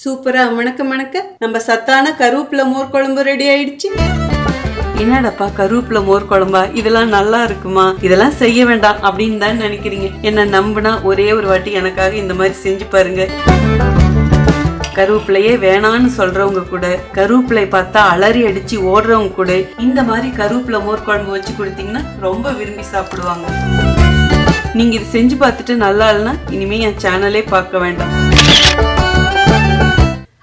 சூப்பரா. மணக்க மணக்க நம்ம சத்தான கருவேப்பிலை மோர் குழம்பு ரெடி ஆயிடுச்சு. என்னடாப்பா கருவேப்பிலை மோர் குழம்பா? இதெல்லாம் நல்லா இருக்குமா? இதெல்லாம் செய்ய வேண்டாம் அப்படின்னு தான் நினைக்கிறீங்க. என்ன நம்புனா ஒரே ஒரு வாட்டி எனக்காக இந்த மாதிரி செஞ்சு பாருங்க. கருவேப்பிலையே வேணான்னு சொல்றவங்க கூட கருவேப்பிலை பார்த்தா அலறி அடிச்சு ஓடுறவங்க கூட இந்த மாதிரி கருவேப்பிலை மோர் குழம்பு வச்சு கொடுத்தீங்கன்னா ரொம்ப விரும்பி சாப்பிடுவாங்க. நீங்க இது செஞ்சு பார்த்துட்டு நல்லா இல்லைன்னா இனிமே என் சேனலே பார்க்க வேண்டாம்.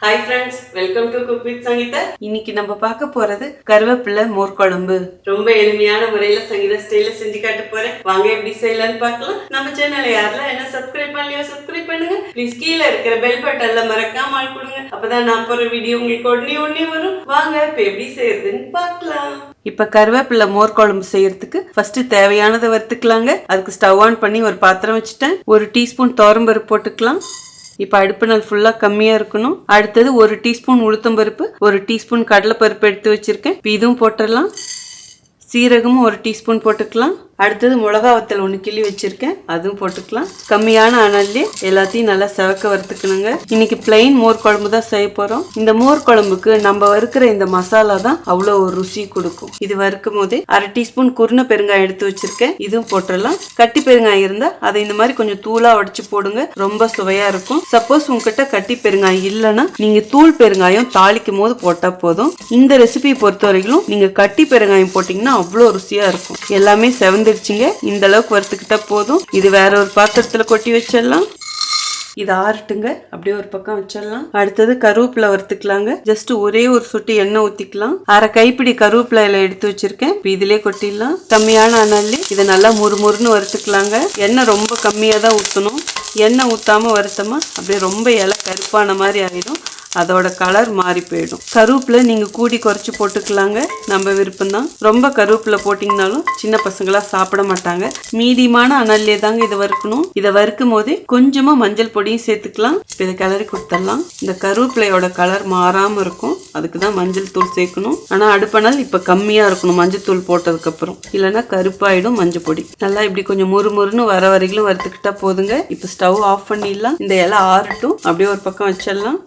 Hi friends welcome to cook with Sangeetha இன்னைக்கு நம்ம பார்க்க போறது கருவேப்பிலை மோர் குழம்பு ரொம்ப எளிமையான முறையில சங்கீதா ஸ்டைல செஞ்சு காட்ட போறேன். வாங்க எப்படி செய்யலாம்னு பார்க்கலாம். நம்ம சேனலை யாரெல்லாம் என்ன சப்ஸ்கிரைப் பண்ணலையோ சப்ஸ்கிரைப் பண்ணுங்க. ப்ளீஸ் கீழே இருக்கிற பெல் பட்டன்ல மறக்காம ஆள் கொடுங்க. அப்பதான் நான் போற வீடியோ உங்களுக்கு உடனே உடனே வரும். வாங்க இப்ப எப்படி செய்யறதுன்னு பார்க்கலாம். இப்ப கருவேப்பிலை மோர் குழம்பு செய்யறதுக்கு ஃபர்ஸ்ட் தேவையானதை வறுத்துக்கலாங்க. அதுக்கு ஸ்டவ் ஆன் பண்ணி ஒரு பாத்திரம் வச்சுட்டேன். ஒரு டீஸ்பூன் துவரம்பருப்பு போட்டுக்கலாம். இப்போ அடுப்பு நாள் ஃபுல்லாக கம்மியாக இருக்கணும். அடுத்தது ஒரு டீஸ்பூன் உளுத்தம்பருப்பு ஒரு டீஸ்பூன் கடலைப்பருப்பு எடுத்து வச்சுருக்கேன். இப்போ இதுவும் போட்டுடலாம். சீரகமும் ஒரு டீஸ்பூன் போட்டுக்கலாம். அடுத்தது மிளகா வத்தல் ஒன்று கிள்ளி வச்சிருக்கேன். அதுவும் போட்டுக்கலாம். கம்மியான அனல்லே எல்லாத்தையும் நல்லா செவக்க வறுத்துக்கணுங்க. இன்னைக்கு பிளெயின் மோர் குழம்பு தான் செய்ய போகிறோம் இந்த மோர் குழம்புக்கு நம்ம வறுக்கிற இந்த மசாலா தான் அவ்வளோ ஒரு ருசி கொடுக்கும். இது வறுக்கும் போதே அரை டீஸ்பூன் குருணை பெருங்காயம் எடுத்து வச்சிருக்கேன். இதுவும் போட்டுடலாம். கட்டி பெருங்காயம் இருந்தால் அதை இந்த மாதிரி கொஞ்சம் தூளாக உடைச்சு போடுங்க. ரொம்ப சுவையாக இருக்கும். சப்போஸ் உங்ககிட்ட கட்டி பெருங்காயம் இல்லைன்னா நீங்கள் தூள் பெருங்காயம் தாளிக்கும் போது போட்டால் போதும். இந்த ரெசிபியை பொறுத்த வரைக்கும் நீங்கள் கட்டி பெருங்காயம் போட்டிங்கன்னா அவ்வளோ ருசியாக இருக்கும். எல்லாமே செவன் செவந்துருச்சுங்க இந்த அளவுக்கு வறுத்துக்கிட்டா போதும். இது வேற ஒரு பாத்திரத்தில் கொட்டி வச்சிடலாம். இது ஆறட்டுங்க. அப்படியே ஒரு பக்கம் வச்சிடலாம். அடுத்தது கருவேப்பிலை வறுத்துக்கலாங்க. ஜஸ்ட் ஒரே ஒரு சொட்டு எண்ணெய் ஊற்றிக்கலாம் அரை கைப்பிடி கருவேப்பிலை இலை எடுத்து வச்சிருக்கேன். இப்போ இதிலே கொட்டிடலாம். கம்மியான அனல்லி இதை நல்லா முறுமுறுன்னு வறுத்துக்கலாங்க. எண்ணெய் ரொம்ப கம்மியாக தான் ஊற்றணும் எண்ணெய் ஊற்றாம வறுத்தமா அப்படியே ரொம்ப இலை கருப்பான மாதிரி ஆகிடும் அதோட கலர் மாறி போயிடும். கருவேப்பில நீங்கள் கூடி குறைச்சி போட்டுக்கலாங்க. நம்ம விருப்பம்தான். ரொம்ப கருவேப்பில போட்டிங்கனாலும் சின்ன பசங்களாம் சாப்பிட மாட்டாங்க. மீடியமான அனல்லே தாங்க இதை வறுக்கணும். இதை வறுக்கும் போதே கொஞ்சமாக மஞ்சள் பொடியும் சேர்த்துக்கலாம். இப்போ இதை கிளறி கொடுத்துடலாம். இந்த கருவேப்பிலையோட கலர் மாறாமல் இருக்கும். அதுக்கு தான் மஞ்சள் தூள் சேர்க்கணும். ஆனால் அடுப்பனால் இப்போ கம்மியாக இருக்கணும். மஞ்சள் தூள் போட்டதுக்கப்புறம். இல்லைன்னா கருப்பாயிடும் மஞ்சள் பொடி. நல்லா இப்படி கொஞ்சம் முறுமுறுன்னு வர வரைக்கும் வறுத்துக்கிட்டா போதுங்க. இப்போ ஸ்டவ் ஆஃப் பண்ணிடலாம். இந்த இலை ஆறட்டும். அப்படியே ஒரு பக்கம் வச்சிடலாம்.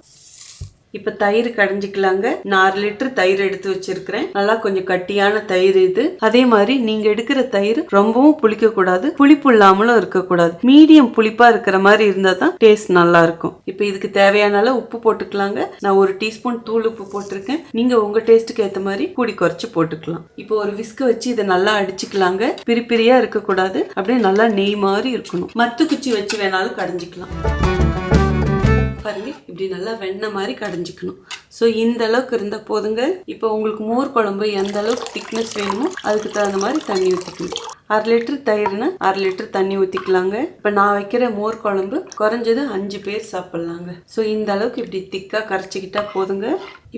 இப்போ தயிர் கடைஞ்சிக்கலாங்க. நாலு லிட்டர் தயிர் எடுத்து வச்சிருக்கிறேன். நல்லா கொஞ்சம் கட்டியான தயிர் இது. அதே மாதிரி நீங்க எடுக்கிற தயிர் ரொம்பவும் புளிக்க கூடாது புளிப்பு இல்லாமலும் இருக்கக்கூடாது. மீடியம் புளிப்பா இருக்கிற மாதிரி இருந்தா தான் டேஸ்ட் நல்லா இருக்கும். இப்போ இதுக்கு தேவையான அளவு உப்பு போட்டுக்கலாங்க. நான் ஒரு டீஸ்பூன் தூள் உப்பு போட்டிருக்கேன். நீங்க உங்க டேஸ்ட்டுக்கு ஏற்ற மாதிரி கூடி குறைச்சு போட்டுக்கலாம். இப்போ ஒரு விஸ்க வச்சு இதை நல்லா அடிச்சுக்கலாங்க. பிரிப்பிரியா இருக்கக்கூடாது. அப்படியே நல்லா நெய் மாதிரி இருக்கணும். மத்து குச்சி வச்சு வேணாலும் கடைஞ்சிக்கலாம். பாருங்கள் இப்படி நல்லா வெண்ணெய் மாதிரி கடைஞ்சிக்கணும். ஸோ இந்த அளவுக்கு இருந்தால் போதுங்க. இப்போ உங்களுக்கு மோர் குழம்பு எந்த அளவுக்கு திக்னஸ் வேணுமோ அதுக்கு தகுந்த மாதிரி தண்ணி ஊற்றிக்கணும் அரை லிட்டர் தயிர்னா அரை லிட்டர் தண்ணி ஊற்றிக்கலாங்க இப்போ நான் வைக்கிற மோர் குழம்பு குறைஞ்சது அஞ்சு பேர் சாப்பிட்லாங்க. ஸோ இந்த அளவுக்கு இப்படி திக்காக கரைச்சிக்கிட்டா போதுங்க.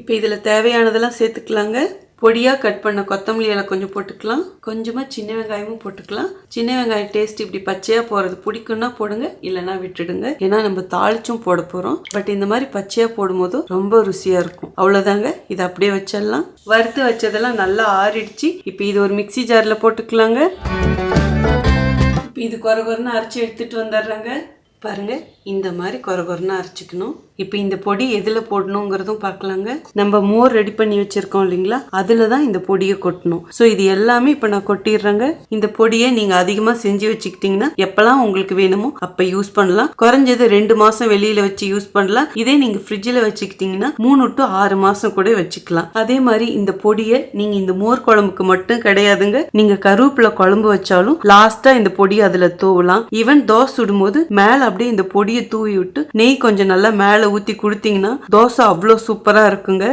இப்போ இதில் தேவையானதெல்லாம் சேர்த்துக்கலாங்க. பொடியாக கட் பண்ண கொத்தமல்லி இலை கொஞ்சம் போட்டுக்கலாம். கொஞ்சமாக சின்ன வெங்காயமும் போட்டுக்கலாம். சின்ன வெங்காயம் டேஸ்ட் இப்படி பச்சையாக போகிறது பிடிக்கும்னா போடுங்க இல்லைன்னா விட்டுடுங்க. ஏன்னா நம்ம தாளிச்சும் போட போகிறோம் பட் இந்த மாதிரி பச்சையாக போடும்போது ரொம்ப ருசியாக இருக்கும். அவ்வளோதாங்க இதை அப்படியே வச்சிடலாம். வறுத்து வச்சதெல்லாம் நல்லா ஆறிடுச்சு. இப்போ இது ஒரு மிக்ஸி ஜாரில் போட்டுக்கலாங்க. இப்போ இது குறை குறைன்னு அரைச்சி எடுத்துகிட்டு வந்துடுறாங்க. பாருங்கள் இந்த மாதிரி கொர குறைன்னு அரைச்சிக்கணும். இப்போ இந்த பொடி எதில் போடணுங்கிறதும் பார்க்கலாங்க. நம்ம மோர் ரெடி பண்ணி வச்சிருக்கோம் இல்லைங்களா? அதில் தான் இந்த பொடியை கொட்டணும். ஸோ இது எல்லாமே இப்போ நான் கொட்டிடுறேங்க. இந்த பொடியை நீங்கள் அதிகமாக செஞ்சு வச்சுக்கிட்டிங்கன்னா எப்போல்லாம் உங்களுக்கு வேணுமோ அப்போ யூஸ் பண்ணலாம். குறைஞ்சது ரெண்டு மாதம் வெளியில் வச்சு யூஸ் பண்ணலாம். இதே நீங்கள் ஃப்ரிட்ஜில் வச்சுக்கிட்டிங்கன்னா மூணு டு ஆறு மாதம் கூட வச்சுக்கலாம். அதே மாதிரி இந்த பொடியை நீங்கள் இந்த மோர் குழம்புக்கு மட்டும் கிடையாதுங்க. நீங்கள் கருவேப்பிலை குழம்பு வச்சாலும் லாஸ்ட்டாக இந்த பொடியை அதில் தோவலாம். ஈவன் தோசை சுடும்போது மேலே அப்படியே இந்த பொடி அப்படியே தூவி விட்டு நெய் கொஞ்சம் நல்லா மேலே ஊற்றி கொடுத்தீங்கன்னா தோசை அவ்வளோ சூப்பராக இருக்குங்க.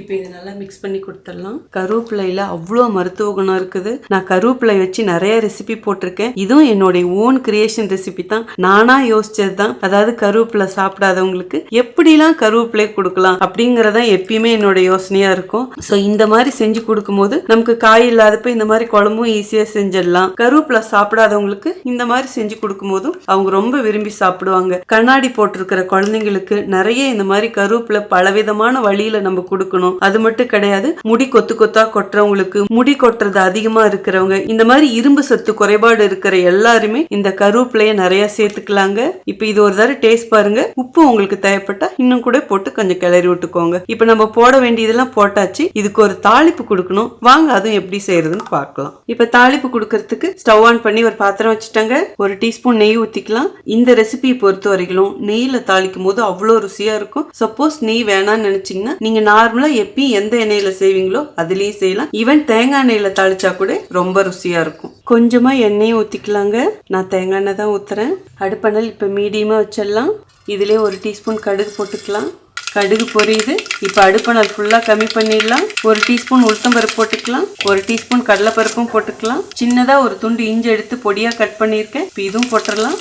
இப்போ இதை நல்லா மிக்ஸ் பண்ணி கொடுத்துடலாம். கருவேப்பிலையில் அவ்வளோ மருத்துவ குணம் இருக்குது. நான் கருவேப்பிலை வச்சு நிறைய ரெசிபி போட்டிருக்கேன். இதுவும் என்னுடைய ஓன் கிரியேஷன் ரெசிபி தான். நானாக யோசிச்சது தான். அதாவது கருவேப்பிலை சாப்பிடாதவங்களுக்கு எப்படிலாம் கருவேப்பிலை கொடுக்கலாம் அப்படிங்கிறதான் எப்பயுமே என்னோட யோசனையாக இருக்கும். ஸோ இந்த மாதிரி செஞ்சு கொடுக்கும்போது நமக்கு காய் இல்லாதப்ப இந்த மாதிரி குழம்பும் ஈஸியாக செஞ்சிடலாம். கருவேப்பிலை சாப்பிடாதவங்களுக்கு இந்த மாதிரி செஞ்சு கொடுக்கும்போதும் அவங்க ரொம்ப விரும்பி சாப்பிடுவாங்க. கண்ணாடி போட்டிருக்கிற குழந்தைங்களுக்கு நிறைய இந்த மாதிரி கருவேப்பிலை பலவிதமான வழியில் நம்ம கொடுக்கணும். பண்ணணும். அது மட்டும் கிடையாது முடி கொத்து கொத்தா கொட்டுறவங்களுக்கு முடி கொட்டுறது அதிகமா இருக்கிறவங்க இந்த மாதிரி இரும்பு சத்து குறைபாடு இருக்கிற எல்லாருமே இந்த கருவேப்பிலைய நிறைய சேர்த்துக்கலாங்க. இப்ப இது ஒரு தடவை டேஸ்ட் பாருங்க. உப்பு உங்களுக்கு தேவைப்பட்டா இன்னும் கூட போட்டு கொஞ்சம் கிளறி விட்டுக்கோங்க. இப்ப நம்ம போட வேண்டியதெல்லாம் போட்டாச்சு. இதுக்கு ஒரு தாளிப்பு கொடுக்கணும். வாங்க அதுவும் எப்படி செய்யறதுன்னு பார்க்கலாம். இப்ப தாளிப்பு கொடுக்கறதுக்கு ஸ்டவ் ஆன் பண்ணி ஒரு பாத்திரம் வச்சுட்டாங்க. ஒரு டீஸ்பூன் நெய் ஊத்திக்கலாம். இந்த ரெசிபியை பொறுத்த வரைக்கும் நெய்ல தாளிக்கும் போது அவ்வளோ ருசியா இருக்கும். சப்போஸ் நெய் வேணாம்னு நினைச்சீங்கன்னா நீங்க நார்மலா எப்பயும் எந்த எண்ணெயில செய்வீங்களோ அதுலயும் செய்யலாம். ஈவன் தேங்காய் எண்ணெயில தாளிச்சா கூட ரொம்ப ருசியா இருக்கும். கொஞ்சமா எண்ணெயை ஊத்திக்கலாங்க. நான் தேங்காய் எண்ணெய் தான் ஊத்துறேன். அடுப்பணல் இப்ப மீடியமா வச்சிடலாம். இதுலயே ஒரு டீஸ்பூன் கடுகு போட்டுக்கலாம். கடுகு பொரியுது. இப்போ அடுப்பணல் ஃபுல்லாக கம்மி பண்ணிடலாம். ஒரு டீஸ்பூன் உளுத்தம்பருப்பு போட்டுக்கலாம். ஒரு டீஸ்பூன் கடலைப்பருப்பும் போட்டுக்கலாம். சின்னதாக ஒரு துண்டு இஞ்சி எடுத்து பொடியாக கட் பண்ணியிருக்கேன். இப்போ இதுவும் போட்டுடலாம்.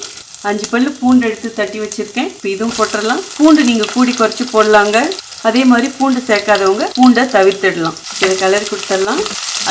அஞ்சு பல்லு பூண்டு எடுத்து தட்டி வச்சிருக்கேன். இப்போ இதுவும் போட்டுடலாம். பூண்டு நீங்கள் கூடி குறைச்சி போடலாங்க. அதே மாதிரி பூண்டு சேர்க்காதவங்க பூண்டை தவிர்த்திடலாம். இதை கலர் கொடுத்துடலாம்.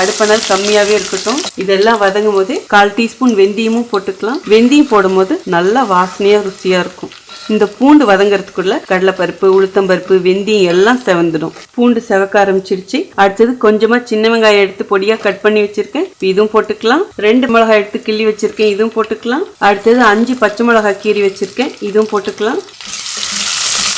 அடுப்பனால் கம்மியாகவே இருக்கட்டும். இதெல்லாம் வதங்கும் போது கால் டீஸ்பூன் வெந்தயமும் போட்டுக்கலாம். வெந்தயம் போடும்போது நல்லா வாசனையாக ருசியாக இருக்கும். இந்த பூண்டு வதங்கிறதுக்குள்ள கடலைப்பருப்பு உளுத்தம்பருப்பு வெந்தயம் எல்லாம் செவந்துடும். பூண்டு செவக்க ஆரம்பிச்சிருச்சு. அடுத்தது கொஞ்சமா சின்ன வெங்காயம் எடுத்து பொடியா கட் பண்ணி வச்சிருக்கேன். இதுவும் போட்டுக்கலாம். ரெண்டு மிளகாய் எடுத்து கிள்ளி வச்சிருக்கேன். இதுவும் போட்டுக்கலாம். அடுத்தது அஞ்சு பச்சை மிளகாய் கீறி வச்சிருக்கேன். இதுவும் போட்டுக்கலாம்.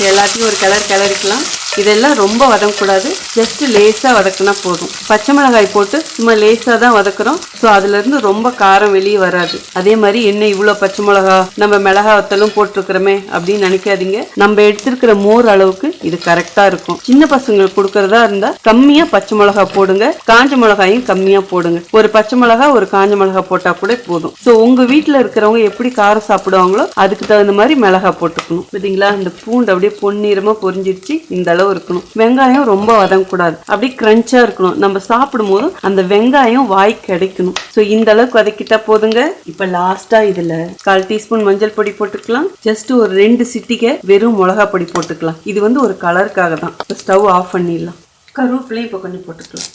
எல்லாத்தையும் ஒரு கலர் கிளறிக்கலாம். இதெல்லாம் ரொம்ப வதங்கக்கூடாது ஜஸ்ட் லேசாக வதக்குனா போதும். பச்சை மிளகாய் போட்டு சும்மா லேசாக தான் வதக்குறோம். ஸோ அதுலேருந்து ரொம்ப காரம் வெளியே வராது. அதே மாதிரி என்ன இவ்வளோ பச்சை மிளகா நம்ம மிளகா வத்தலும் போட்டிருக்கிறோமே அப்படின்னு நினைக்காதீங்க. நம்ம எடுத்திருக்கிற மோர் அளவுக்கு இது கரெக்டாக இருக்கும். சின்ன பசங்களுக்கு கொடுக்கறதா இருந்தால் கம்மியாக பச்சை மிளகா போடுங்க. காஞ்ச மிளகாயும் கம்மியாக போடுங்க. ஒரு பச்சை மிளகா ஒரு காஞ்ச மிளகா போட்டால் கூட போதும். ஸோ உங்கள் வீட்டில் இருக்கிறவங்க எப்படி காரம் சாப்பிடுவாங்களோ அதுக்கு தகுந்த மாதிரி மிளகா போட்டுக்கணும். பார்த்தீங்களா இந்த பூண்டு அப்படியே பொன்னிறமாக பொரிஞ்சிருச்சு. இந்த அளவு இருக்கணும். வெங்காயம் ரொம்ப வதங்கக்கூடாது. அப்படியே கிரன்ச்சா இருக்கணும். நம்ம சாப்பிடும் போதும் அந்த வெங்காயம் வாய் கிடைக்கணும். ஸோ இந்த அளவுக்கு வதக்கிட்டா போதுங்க. இப்போ லாஸ்டா இதுல கால் டீஸ்பூன் மஞ்சள் பொடி போட்டுக்கலாம். ஜஸ்ட் ஒரு ரெண்டு சிட்டிகை வெறும் மிளகா பொடி போட்டுக்கலாம். இது வந்து ஒரு கலருக்காக தான் இப்போ ஸ்டவ் ஆஃப் பண்ணிடலாம். கருவேப்பிலையும் இப்போ கொஞ்சம் போட்டுக்கலாம்.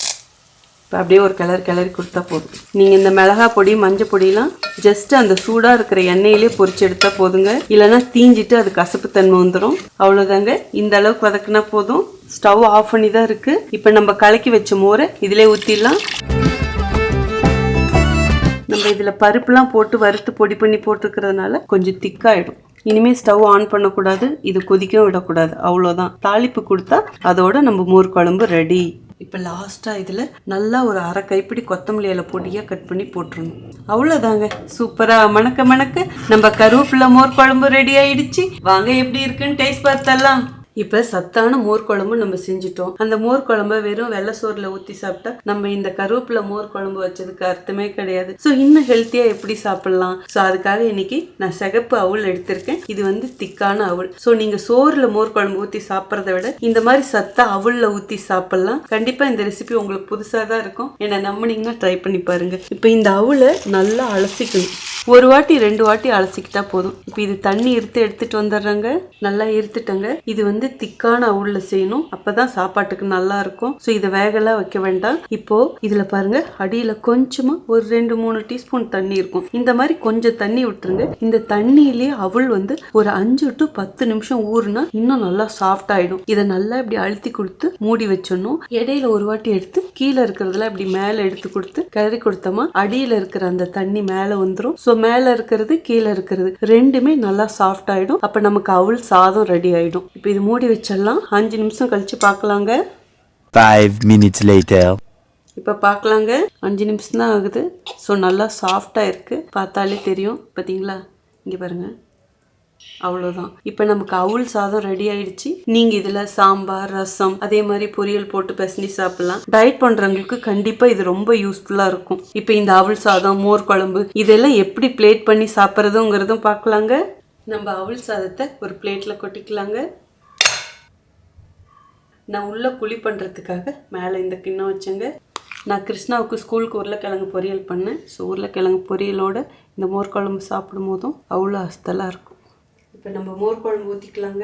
இப்போ அப்படியே ஒரு கலர் கிளறி கொடுத்தா போதும். நீங்கள் இந்த மிளகா பொடி மஞ்சள் பொடியெலாம் ஜஸ்ட் அந்த சூடாக இருக்கிற எண்ணெயிலே பொறிச்சு எடுத்தால் போதுங்க. இல்லைன்னா தீஞ்சிட்டு அது கசப்புத்தன்மை வந்துடும் அவ்வளோதாங்க இந்த அளவுக்கு வதக்குனா போதும். ஸ்டவ் ஆஃப் பண்ணி தான் இருக்குது இப்போ நம்ம கலக்கி வச்ச மோரை இதிலே ஊற்றிடலாம் நம்ம இதில் பருப்புலாம் போட்டு வறுத்து பொடி பண்ணி போட்டிருக்கிறதுனால கொஞ்சம் திக்காயிடும். இனிமேல் ஸ்டவ் ஆன் பண்ணக்கூடாது. இது கொதிக்கவும் விடக்கூடாது. அவ்வளோதான் தாளிப்பு கொடுத்தா அதோட நம்ம மோர் குழம்பு ரெடி இப்போ லாஸ்ட்டாக இதில் நல்லா ஒரு அரை கைப்பிடி கொத்தமல்லி இலை பொடியாக கட் பண்ணி போட்டுருணும் அவ்வளோதாங்க சூப்பராக மணக்க மணக்க நம்ம கருவேப்பிலை மோர் குழம்பு ரெடி ஆயிடுச்சு. வாங்க எப்படி இருக்குன்னு டேஸ்ட் பார்த்தலாம் இப்போ சத்தான மோர் குழம்பு நம்ம செஞ்சுட்டோம். அந்த மோர் குழம்ப வெறும் வெள்ளை சோறுல ஊற்றி சாப்பிட்டா நம்ம இந்த கருவேப்பிலை மோர் குழம்பு வச்சதுக்கு அர்த்தமே கிடையாது. ஸோ இன்னும் ஹெல்த்தியாக எப்படி சாப்பிடலாம்? ஸோ அதுக்காக இன்னைக்கு நான் சிகப்பு அவுள் எடுத்திருக்கேன். இது வந்து திக்கான அவுள். ஸோ நீங்கள் சோறுல மோர் குழம்பு ஊற்றி சாப்பிட்றத விட இந்த மாதிரி சத்தா அவுளில் ஊற்றி சாப்பிட்லாம். கண்டிப்பாக இந்த ரெசிபி உங்களுக்கு புதுசாக தான் இருக்கும். என்னை நம்பினீங்கன்னா ட்ரை பண்ணி பாருங்கள் இப்போ இந்த அவுளை நல்லா அலசிக்கணும். ஒரு வாட்டி ரெண்டு வாட்டி அலசிக்கிட்டா போதும். இப்போ இது தண்ணி இருத்து எடுத்துட்டு வந்துடுறாங்க. நல்லா இருத்துட்டங்க. இது வந்து திக்கான அவுள்ல செய்யணும். அப்பதான் சாப்பாட்டுக்கு நல்லா இருக்கும். ஸோ இதை வேகலாம் வைக்க வேண்டாம். இப்போ இதுல பாருங்க அடியில கொஞ்சமா ஒரு ரெண்டு மூணு டீஸ்பூன் தண்ணி இருக்கும். இந்த மாதிரி கொஞ்சம் தண்ணி விட்டுருங்க இந்த தண்ணியிலேயே அவுள் வந்து ஒரு அஞ்சு டு பத்து நிமிஷம் ஊறுனா இன்னும் நல்லா சாஃப்ட் ஆயிடும். இதை நல்லா இப்படி அழுத்தி கொடுத்து மூடி வச்சிடணும். இடையில ஒரு வாட்டி எடுத்து கீழே இருக்கிறதுல இப்படி மேலே எடுத்து கொடுத்து கிளறி கொடுத்தோமா அடியில இருக்கிற அந்த தண்ணி மேலே வந்துடும் ஸோ மேலே இருக்கிறது கீழே இருக்கிறது. ரெண்டுமே நல்லா சாஃப்ட் ஆயிடும். அப்போ நமக்கு அவள் சாதம் ரெடி ஆயிடும். இப்போ இது மூடி வச்சிடலாம். அஞ்சு நிமிஷம் கழிச்சு பார்க்கலாங்க. Five minutes later. இப்போ பார்க்கலாங்க. அஞ்சு நிமிஷம் தான் ஆகுது. ஸோ நல்லா சாஃப்டாக இருக்குது பார்த்தாலே தெரியும். பார்த்தீங்களா? இங்கே பாருங்க. அவ்வளோதான் இப்போ நமக்கு அவுள் சாதம் ரெடி ஆயிடுச்சு. நீங்கள் இதில் சாம்பார் ரசம் அதே மாதிரி பொரியல் போட்டு பிசைஞ்சு சாப்பிடலாம். டயட் பண்ணுறவங்களுக்கு கண்டிப்பாக இது ரொம்ப யூஸ்ஃபுல்லாக இருக்கும். இப்போ இந்த அவுள் சாதம் மோர் குழம்பு இதெல்லாம் எப்படி பிளேட் பண்ணி சாப்பிட்றதுங்கிறதும் பார்க்கலாங்க. நம்ம அவுள் சாதத்தை ஒரு பிளேட்டில் கொட்டிக்கலாங்க. நான் உள்ளே குழி பண்ணுறதுக்காக மேலே இந்த கிண்ணம் வச்சேங்க. நான் கிருஷ்ணாவுக்கு ஸ்கூலுக்கு உருளைக்கிழங்கு பொரியல் பண்ணேன். ஸோ உருளைக்கிழங்கு பொரியலோட இந்த மோர் குழம்பு சாப்பிடும் போதும் அவ்வளோ அஸ்தலாக இருக்கும். இப்போ நம்ம மோர் குழம்பு ஊற்றிக்கலாங்க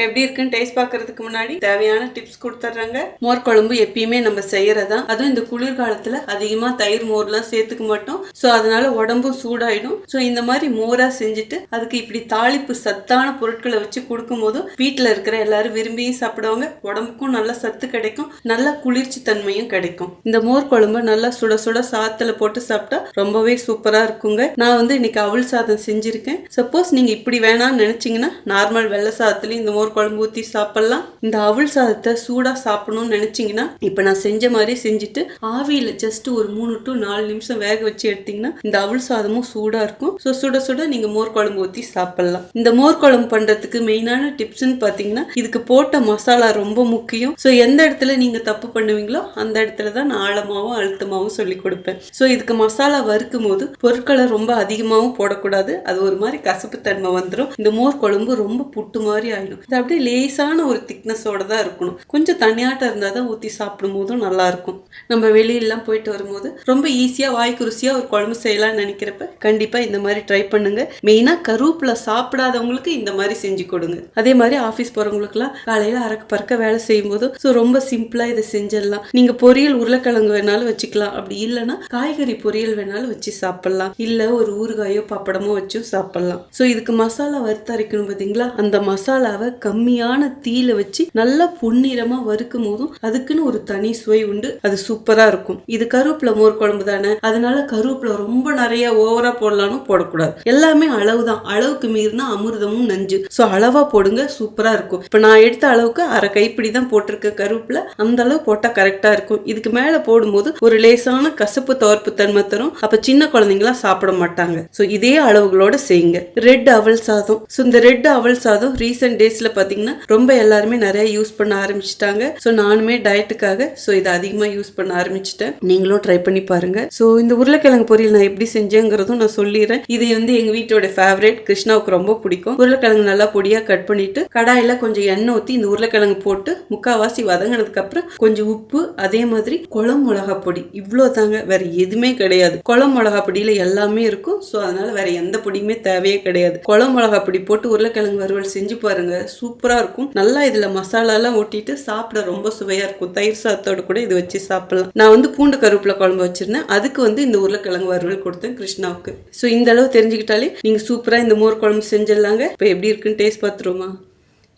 இப்போ எப்படி இருக்குன்னு டேஸ்ட் பார்க்கறதுக்கு முன்னாடி தேவையான டிப்ஸ் கொடுத்துட்றாங்க. மோர் குழம்பு எப்பயுமே நம்ம செய்யறதா. அதுவும் இந்த குளிர்காலத்துல அதிகமா தயிர் மோர்லாம் சேர்த்துக்க மாட்டோம். ஸோ அதனால உடம்பும் சூடாயிடும். ஸோ இந்த மாதிரி மோரா செஞ்சுட்டு அதுக்கு இப்படி தாளிப்பு சத்தான பொருட்களை வச்சு கொடுக்கும் போதும் வீட்டில் இருக்கிற எல்லாரும் விரும்பி சாப்பிடுவாங்க. உடம்புக்கும் நல்ல சத்து கிடைக்கும். நல்ல குளிர்ச்சி தன்மையும் கிடைக்கும். இந்த மோர் குழம்பு நல்லா சுட சுட சாத்துல போட்டு சாப்பிட்டா ரொம்பவே சூப்பரா இருக்குங்க. நான் வந்து இன்னைக்கு அவள் சாதம் செஞ்சிருக்கேன். சப்போஸ் நீங்க இப்படி வேணாம்னு நினைச்சீங்கன்னா நார்மல் வெள்ளை சாதத்துலயும் இந்த மோர் குழம்பு ஊத்தி சாப்பிடலாம். இந்த அவள் சாதத்தை சூடா சாப்பிடணும்னு நினைச்சீங்கன்னா இப்ப நான் செஞ்ச மாதிரி செஞ்சுட்டு ஆவியில ஜஸ்ட் ஒரு மூணு டு நாலு நிமிஷம் வேக வச்சு எடுத்தீங்கன்னா இந்த அவள் சாதமும் சூடா இருக்கும். ஸோ சுட சுட நீங்க மோர் குழம்பு ஊத்தி சாப்பிடலாம். இந்த மோர் குழம்பு பண்றதுக்கு மெயினான டிப்ஸ்னு பாத்தீங்கன்னா இதுக்கு போட்ட மசாலா ரொம்ப முக்கியம். ஸோ எந்த இடத்துல நீங்க தப்பு பண்ணுவீங்களோ அந்த இடத்துல தான் நான் ஆழமாவும் அழுத்தமாவும் சொல்லி கொடுப்பேன். ஸோ இதுக்கு மசாலா வறுக்கும் போது பொருட்களை ரொம்ப அதிகமாகவும் போடக்கூடாது. அது ஒரு மாதிரி கசப்பு தன்மை வந்துடும் இந்த மோர் குழம்பு ரொம்ப புட்டு மாதிரி ஆயிடும். அப்படியே லேசான ஒரு திக்னஸோட தான் இருக்கணும். கொஞ்சம் தனியாட்டம் இருந்தால் தான் ஊற்றி சாப்பிடும் போதும் நல்லாயிருக்கும் நம்ம வெளியிலலாம் போயிட்டு வரும்போது ரொம்ப ஈஸியாக வாய்க்கு ருசியாக ஒரு குழம்பு செய்யலாம்னு நினைக்கிறப்ப கண்டிப்பாக இந்த மாதிரி ட்ரை பண்ணுங்க. மெயினாக கருவேப்பிலை சாப்பிடாதவங்களுக்கு இந்த மாதிரி செஞ்சு கொடுங்க. அதே மாதிரி ஆஃபீஸ் போகிறவங்களுக்குலாம் காலையில் அறக்க பறக்க வேலை செய்யும்போது ஸோ ரொம்ப சிம்பிளாக இதை செஞ்சிடலாம். நீங்கள் பொரியல் உருளைக்கிழங்கு வேணாலும் வச்சுக்கலாம். அப்படி இல்லைன்னா காய்கறி பொரியல் வேணாலும் வச்சு சாப்பிடலாம். இல்லை ஒரு ஊறுகாயோ பப்படமோ வச்சும் சாப்பிடலாம். ஸோ இதுக்கு மசாலா வறுத்தரைக்கணும் பார்த்தீங்களா அந்த மசாலாவை கம்மியான தீயில வச்சு நல்லா பொன்னிறமா வறுக்கும் போதும் அதுக்குன்னு ஒரு தனி சுவை உண்டு. அது சூப்பரா இருக்கும். இது கருவேப்பிலை மோர் குழம்பு தானே. அதனால கருவேப்பிலை ரொம்ப நிறைய ஓவரா போடலாம்னு போடக்கூடாது. எல்லாமே அளவு தான் அளவுக்கு மீறினா அமிர்தமும் நஞ்சு. ஸோ அளவா போடுங்க. சூப்பரா இருக்கும். இப்போ நான் எடுத்த அளவுக்கு அரை கைப்பிடி தான் போட்டிருக்க கருவேப்பில. அந்த அளவு போட்டா கரெக்டா இருக்கும். இதுக்கு மேல போடும்போது ஒரு லேசான கசப்பு தோற்பு தன்மை தரும். அப்ப சின்ன குழந்தைங்களாம் சாப்பிட மாட்டாங்க. ஸோ இதே அளவுகளோட செய்யுங்க. ரெட் அவல் சாதம். ஸோ இந்த ரெட் அவல் சாதம் ரீசெண்ட் டேஸ்ல பார்த்தீங்கன்னா ரொம்ப எல்லாருமே நிறைய யூஸ் பண்ண ஆரம்பிச்சிட்டாங்க. ஸோ நானுமே டயட்டுக்காக ஸோ இதை அதிகமாக யூஸ் பண்ண ஆரம்பிச்சிட்டேன். நீங்களும் ட்ரை பண்ணி பாருங்க. ஸோ இந்த உருளைக்கிழங்கு பொரியல் நான் எப்படி செஞ்சேங்கிறதும் நான் சொல்லிடுறேன். இது வந்து எங்கள் வீட்டோட ஃபேவரேட் கிருஷ்ணாவுக்கு ரொம்ப பிடிக்கும். உருளைக்கிழங்கு நல்லா பொடியாக கட் பண்ணிட்டு கடாயில் கொஞ்சம் எண்ணெய் ஊற்றி இந்த உருளைக்கிழங்கு போட்டு முக்காவாசி வதங்கினதுக்கு அப்புறம் கொஞ்சம் உப்பு அதே மாதிரி குளம் மிளகா பொடி. இவ்வளோ தாங்க வேற எதுவுமே கிடையாது. குளம் மிளகா பொடியில எல்லாமே இருக்கும். ஸோ அதனால வேற எந்த பொடியுமே தேவையே கிடையாது. குளம் மிளகா பொடி போட்டு உருளைக்கிழங்கு வறுவல் செஞ்சு பாருங்க. சூப்பராக இருக்கும். நல்லா இதில் மசாலாலாம் ஒட்டிட்டு சாப்பிட ரொம்ப சுவையாக இருக்கும். தயிர் சாதத்தோட கூட இது வச்சு சாப்பிடலாம். நான் வந்து பூண்டு கருவேப்பிலை குழம்பு வச்சிருந்தேன். அதுக்கு வந்து இந்த உருளைக்கிழங்கு வறுவல் கொடுத்தேன் கிருஷ்ணாவுக்கு. ஸோ இந்த அளவு தெரிஞ்சுக்கிட்டாலே நீங்கள் சூப்பராக இந்த மோர் குழம்பு செஞ்சிடலாங்க. இப்போ எப்படி இருக்குன்னு டேஸ்ட் பார்த்துருவோமா?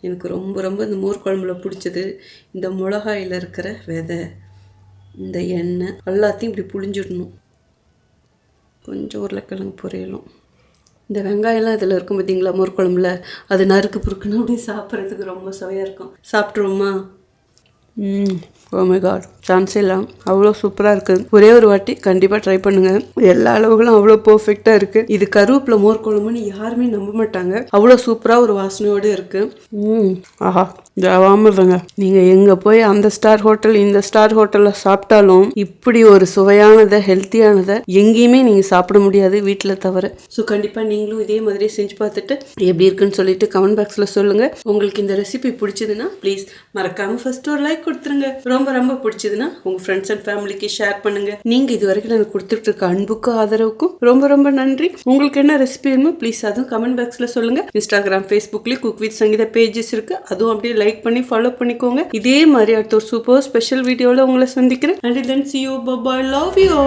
எனக்கு ரொம்ப ரொம்ப இந்த மோர் குழம்புல பிடிச்சது இந்த மிளகாயில் இருக்கிற விதை இந்த எண்ணெய் எல்லாத்தையும் இப்படி புழிஞ்சிடணும். கொஞ்சம் உருளைக்கிழங்கு பொரியலும். இந்த வெங்காயம்லாம் இதில் இருக்கும் பார்த்தீங்களா? மோர் அது நறுக்கு புறுக்குன்னு அப்படியே சாப்பிட்றதுக்கு ரொம்ப சுவையாக இருக்கும். சாப்பிட்ருவோமா? ம். ஓமை காட் சான்ஸ் இல்லாம் அவ்வளோ சூப்பராக இருக்குது ஒரே ஒரு வாட்டி கண்டிப்பாக ட்ரை பண்ணுங்கள் எல்லா அளவுகளும் அவ்வளோ பர்ஃபெக்டாக இருக்குது இது கருவேப்பிலை மோர் குழம்புன்னு யாருமே நம்ப மாட்டாங்க. அவ்வளோ சூப்பராக ஒரு வாசனையோடு இருக்குது ம் ஆஹா. ஜாவாமதுங்க நீங்கள் எங்கே போய் அந்த ஸ்டார் ஹோட்டல் இந்த ஸ்டார் ஹோட்டலில் சாப்பிட்டாலும் இப்படி ஒரு சுவையானதை ஹெல்த்தியானதை எங்கேயுமே நீங்கள் சாப்பிட முடியாது வீட்டில் தவிர. ஸோ கண்டிப்பாக நீங்களும் இதே மாதிரி செஞ்சு பார்த்துட்டு எப்படி இருக்குன்னு சொல்லிட்டு கமெண்ட் பாக்ஸில் சொல்லுங்கள் உங்களுக்கு இந்த ரெசிபி பிடிச்சதுன்னா ப்ளீஸ் மறக்காமல் ஃபஸ்ட்டு ஒரு லைக் கொடுத்துருங்க. ரொம்ப ரொம்ப பிடிச்சதுன்னா உங்க ஃப்ரெண்ட்ஸ் அண்ட் ஃபேமிலிக்கு ஷேர் பண்ணுங்க. நீங்கள் இது வரைக்கும் எனக்கு கொடுத்துட்டு இருக்க அன்புக்கும் ஆதரவுக்கும் ரொம்ப ரொம்ப நன்றி. உங்களுக்கு என்ன ரெசிபி வேணுமோ ப்ளீஸ் அதுவும் கமெண்ட் பாக்ஸ்ல சொல்லுங்கள் இன்ஸ்டாகிராம் ஃபேஸ்புக்லயும் குக் வித் சங்கீதா பேஜஸ் இருக்கு. அதுவும் அப்படியே லைக் பண்ணி ஃபாலோ பண்ணிக்கோங்க. இதே மாதிரி அடுத்த ஒரு சூப்பர் ஸ்பெஷல் வீடியோவில் உங்களை சந்திக்கிறேன். And then see you bye bye love you